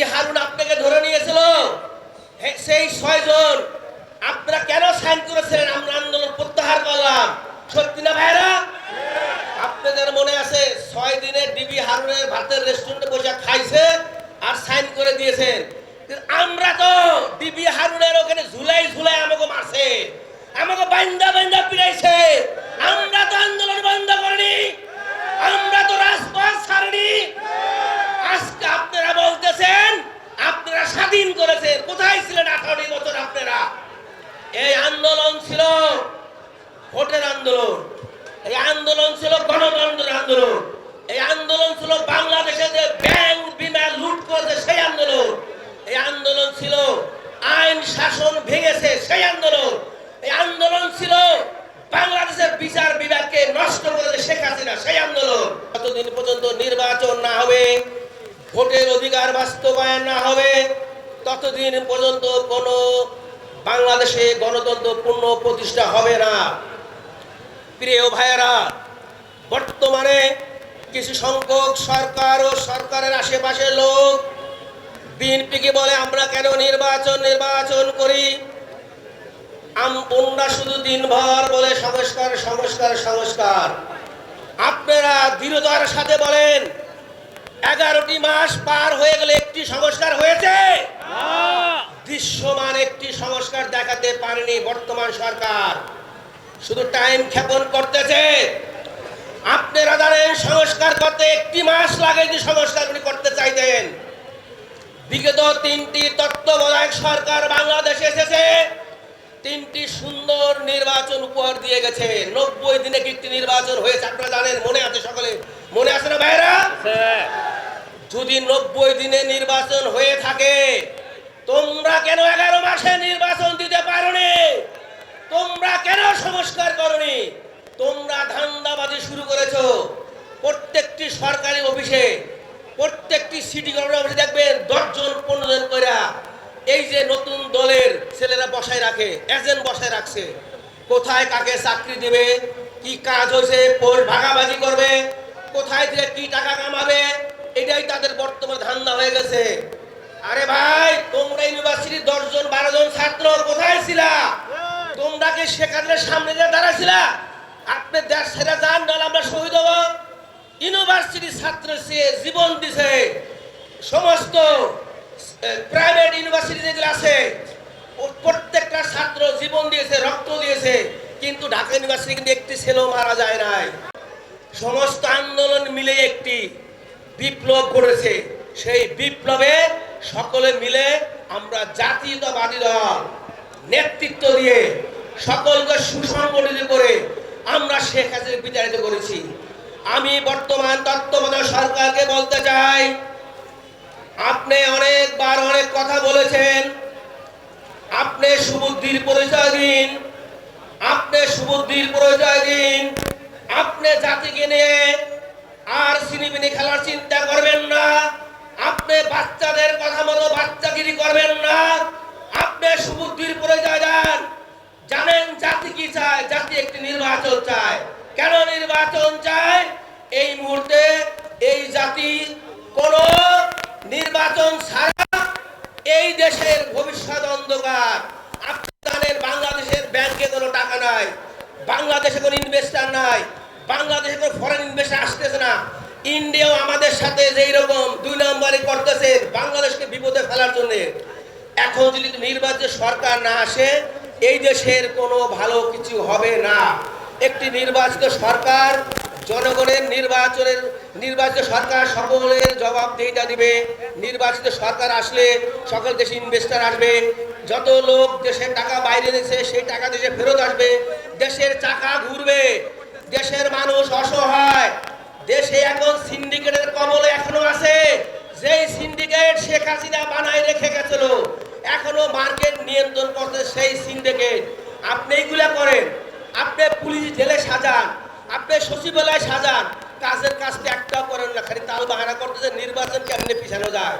যদি হারুন আপনাকে ধরে নিয়েছিল। সেই ছয়জন, আপনারা কেন সাইন করেছিলেন? আমরা আন্দোলন প্রত্যাহার করলাম। সত্যি না ভাইরা আপনাদের মনে আছে, ছয় দিনে ডিবি হারুনের ভাতের রেস্টুরেন্টে বসে খাইছে আর সাইন করে দিয়েছেন। আমরা তো ডিবি হারুনের ওখানে ঝুলাই ঝুলাই আমাকে মারছে। আমাকে বাইন্দা বাইন্দা ভোটের আন্দোলন। এই আন্দোলন ছিল গণতন্ত্রের আন্দোলন। এই আন্দোলন ছিল বাংলাদেশে যে ব্যাংক বিমা লুট করেছে, সেই আন্দোলন। এই আন্দোলন ছিল আইন শাসন ভেঙেছে, সেই আন্দোলন। এই আন্দোলন ছিল বাংলাদেশের বিচার বিভাগকে নষ্ট করেছে শেখ হাসিনা, সেই আন্দোলন। যতদিন পর্যন্ত নির্বাচন না হবে, ভোটের অধিকার বাস্তবায়ন না হবে, ততদিন পর্যন্ত কোনো বাংলাদেশে গণতন্ত্র পূর্ণ প্রতিষ্ঠা হবে না। প্রিয় ভাইয়েরা বর্তমানে কিছু সংখ্যক সরকার ও সরকারের আশেপাশে লোক বিএনপিকে বলে আমরা কেন নির্বাচন নির্বাচন করি? আম- অন্যরা শুধু দিনভর বলে সংস্কার সংস্কার সংস্কার। আপনারা দৃঢ়তার সাথে বলেন এগারোটি মাস পার হয়ে গেলে একটি সংস্কার হয়েছে? দৃশ্যমান একটি সংস্কার দেখাতে পারেনি বর্তমান সরকার। শুধু টাইম ক্ষেপণ করতেছে। আপনারা জানেন সংস্কার করতে একটি মাস লাগে যে সংস্কারগুলি করতে চাইতেন। বিগত তিনটি তত্ত্বাবধায়ক সরকার বাংলাদেশে এসেছে। তিনটি সুন্দর নির্বাচন উপহার দিয়ে গেছে। নব্বই দিনে একটি নির্বাচন হয়েছে আপনারা জানেন? মনে আছে সকলে? মনে আছে না ভাইরা যদি নব্বই দিনে নির্বাচন হয়ে থাকে তোমরা কেন এগারো মাসে নির্বাচন দিতে পারোনি? তোমরা কেন সংস্কার করনি? তোমরা ধান্দাবাজি শুরু করেছ। প্রত্যেকটি সরকারি অফিসে, প্রত্যেকটি সিটি কর্পোরেশন অফিসে দেখবেন দশজন পনেরো জন করে এই যে নতুন দলের ছেলেরা বসায় রাখে এজেন্ট বসায় রাখছে। কোথায় কাকে চাকরি দেবে, কি কাজ হয়েছে পোস্ট ভাগাভাগি করবে, কোথায় থেকে কি টাকা কামাবে, এটাই তাদের বর্তমানে ধান্দা হয়ে গেছে। আরে ভাই, তোমরা ইউনিভার্সিটির দশজন বারো জন ছাত্র কোথায় ছিলা? কি শেখাদের সামনে দিয়ে দাঁড়াছিলা আপনি দেশ ছেড়ে যান, নাহলে আমরা শহীদ হব। ইউনিভার্সিটির ছাত্র সে জীবন দিছে। সমস্ত প্রাইভেট ইউনিভার্সিটি যেগুলো আছে প্রত্যেকটা ছাত্র জীবন দিয়েছে, রক্ত দিয়েছে। কিন্তু ঢাকা ইউনিভার্সিটি কিন্তু একটি ছেলেও মারা যায় নাই। সমস্ত আন্দোলন মিলে একটি বিপ্লব করেছে সেই বিপ্লবে সকলে মিলে আমরা জাতীয়তাবাদী দল, নেতৃত্ব দিয়ে সকলকে সুসংগঠিত করে আমরা শেখ হাসিনা বিতাড়িত করেছি। আমি বর্তমান তত্ত্বাবধায়ক সরকারকে বলতে চাই, আপনি অনেকবার অনেক কথা বলেছেন, আপনি সুবুদ্ধির পরিচয় দিন আপনি সুবুদ্ধির পরিচয় দিন আপনি জাতিকে নিয়ে আর সিনিবিনি খেলার চিন্তা করবেন না, আপনি বাচ্চাদের কথা মতো বাচ্চাগিরি করবেন না আপনি সুবুদ্ধির পরিচয় দেন জানেন জাতি কি চায় জাতি একটি নির্বাচন চায়। কেন নির্বাচন চায়? এই মুহূর্তে এই জাতি কোন নির্বাচন ছাড়া এই দেশের ভবিষ্যৎ অন্ধকার। জানেন বাংলাদেশের ব্যাংকে কোনো টাকা নাই, বাংলাদেশে কোনো ইনভেস্টার নাই, বাংলাদেশে কোনো ফরেন ইনভেস্টার আসতেছে না। ইন্ডিয়াও আমাদের সাথে যেই রকম দুই নম্বরে করতেছে বাংলাদেশকে বিপদে ফেলার জন্য। এখন যদি নির্বাচিত সরকার না আসে এই দেশের কোনো ভালো কিছু হবে না। একটি নির্বাচিত সরকার, জনগণের নির্বাচনের, নির্বাচিত সরকার সকলের জবাবদিহিতা দিবে। নির্বাচিত সরকার আসলে সকল দেশে ইনভেস্টার আসবে। যত লোক দেশের টাকা বাইরে দিয়েছে, সেই টাকা দেশে ফেরত আসবে। দেশের চাকা ঘুরবে। দেশের মানুষ অসহায়। দেশে এখন সিন্ডিকেটের কবলে এখনও আছে। যেই সিন্ডিকেট শেখ হাসিনা বানায় রেখে গেছিল, এখনও মার্কেট নিয়ন্ত্রণ করতে সেই সিন্ডিকেট আপনি এইগুলা করেন। আপনি পুলিশ জেলে সাজান। আপনি সচিবালয় সাজান। কাজের কাজটা একটাও করেন না, খালি তাল বাহানা করতেছে নির্বাচন কেমনে পিছানো যায়?